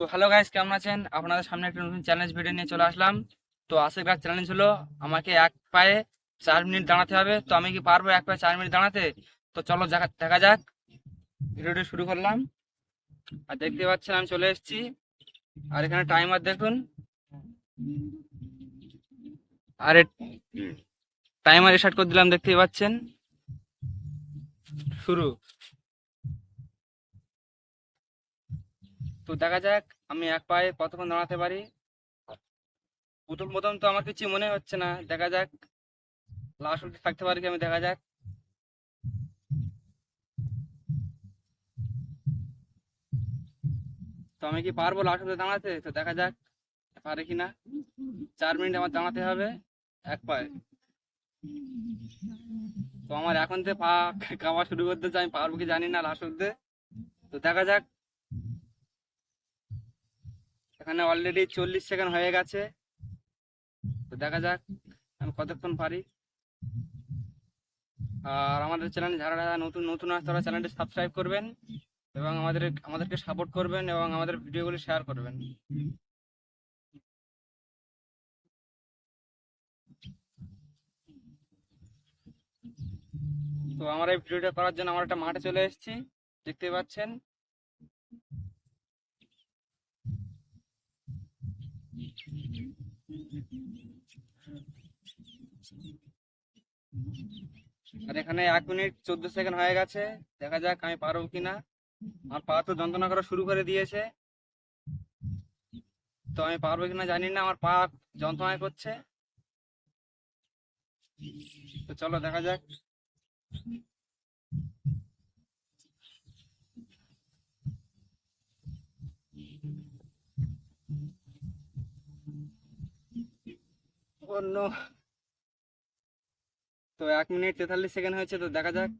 তো hello guys কেমন আছেন? আপনাদের সামনে একটা নতুন চ্যালেঞ্জ ভিডিও নিয়ে চলে আসলাম। তো আজকের কাজ চ্যালেঞ্জ হলো, আমাকে এক পায়ে চার মিনিট দাঁড়াতে হবে। তো আমি কি পারব এক পায়ে চার মিনিট দাঁড়াতে? তো চলো দেখা যাক। ভিডিওটি শুরু করলাম। আর দেখতে পাচ্ছেন, আমি চলে এসেছি। আর এখানে টাইমার দেখুন। আর টাইমার স্টার্ট করে দিলাম, দেখতেই পাচ্ছেন। শুরু। তো দেখা যাক, আমি এক পায়ে কতক্ষণ দাঁড়াতে পারি? প্রথম প্রথম তো আমার কিছু মনে হচ্ছে না। দেখা যাক লাস্ট অব্দি থাকতে পারি কি আমি? দেখা যাক। তো আমি কি পারব লাস্ট অব্দি দাঁড়াতে? তো দেখা যাক, পারে কি না? চার মিনিট আমার দাঁড়াতে হবে, এক পায়ে। তো আমার এখন থেকে পা কামা শুরু করতে চাই, আমি পারব কি জানি না লাস্ট অব্দি তো দেখা যাক এখানে অলরেডি চল্লিশ সেকেন্ড হয়ে গেছে। তো দেখা যাক, আমি কতক্ষণ পারি। আর আমাদের চ্যানেল যারা যারা নতুন নতুন আসছে তারা চ্যানেলটি সাবস্ক্রাইব করবেন এবং আমাদের, আমাদেরকে সাপোর্ট করবেন এবং আমাদের ভিডিওগুলি শেয়ার করবেন। তো আমার এই ভিডিওটা করার জন্য আমার একটা মাঠে চলে এসেছি, দেখতে পাচ্ছেন? আর এখানে এক মিনিট চোদ্দ সেকেন্ড হয়ে গেছে। দেখা যাক আমি পারব কিনা। আমার পা তো যন্ত্রণা করা শুরু করে দিয়েছে। তো আমি পারব কিনা জানি না, আমার পা যন্ত্রণা করছে। তো চলো দেখা যাক। তো এক মিনিট তেতাল্লিশ সেকেন্ড হয়েছে, তো দেখা যাক।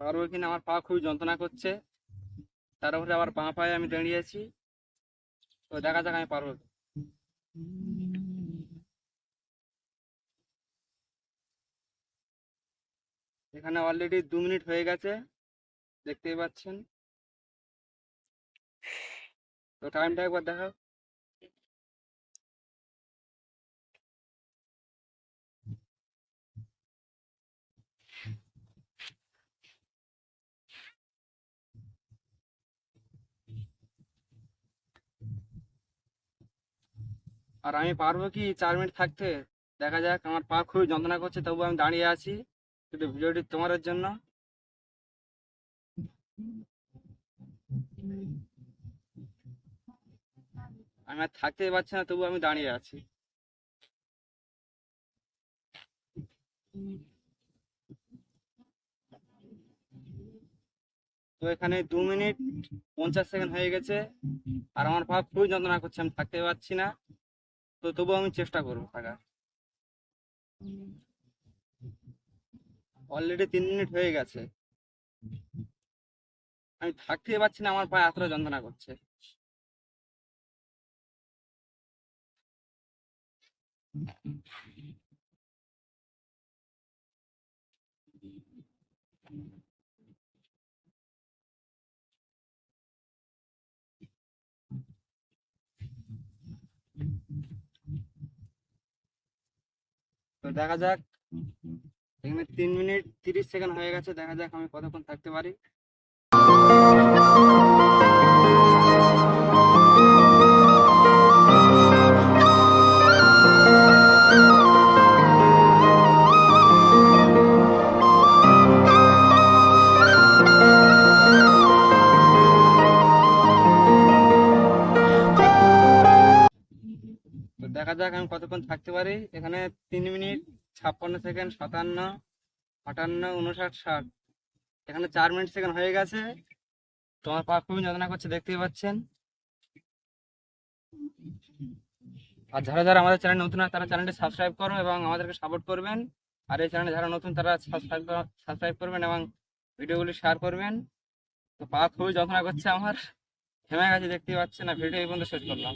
পারব কিনা? আমার পা খুবই যন্ত্রণা করছে। তার উপরে আবার পা পায়ে আমি দাঁড়িয়েছি তো দেখা যাক আমি পারব। এখানে অলরেডি দু মিনিট হয়ে গেছে, দেখতেই পাচ্ছেন। তো টাইমটা একবার দেখাও। আর আমি পারব কি চার মিনিট থাকতে? দেখা যাক, আমার পা খুবই যন্ত্রণা করছে, তবু আমি দাঁড়িয়ে আছি শুধু ভিডিওটি তোমার জন্য। আমি আর থাকতেই পারছি না, তবু আমি দাঁড়িয়ে আছি। তো এখানে দু মিনিট পঞ্চাশ সেকেন্ড হয়ে গেছে, আর আমার পা খুবই যন্ত্রণা করছে, আমি থাকতে পারছি না। তো তবু আমি চেষ্টা করব থাকার অলরেডি তিন মিনিট হয়ে গেছে। আমি থাকতে পারছি না, আমার পায়ে এতটা যন্ত্রণা করছে। তো দেখা যাক। এখানে তিন মিনিট তিরিশ সেকেন্ড হয়ে গেছে, দেখা যাক আমি কতক্ষণ থাকতে পারি। যাক আমি কতক্ষণ থাকতে পারি? এখানে তিন মিনিট ছাপ্পান্ন সেকেন্ড, সাতান্ন, আটান্ন, উনষাট, ষাট। এখানে চার মিনিট সেকেন্ড হয়ে গেছে। তোমার পা খুবই যন্ত্রণা করছে, দেখতেই পাচ্ছেন। আর যারা যারা আমাদের চ্যানেল নতুন আছে তারা চ্যানেলটি সাবস্ক্রাইব করো এবং আমাদেরকে সাপোর্ট করবেন। আর এই চ্যানেলে যারা নতুন, তারা সাবস্ক্রাইব সাবস্ক্রাইব করবেন এবং ভিডিওগুলি শেয়ার করবেন। তো পা খুবই যন্ত্রণা করছে আমার। থেমে গেছে, দেখতেই পাচ্ছেন। না ভিডিও এই পর্যন্ত শেষ করলাম।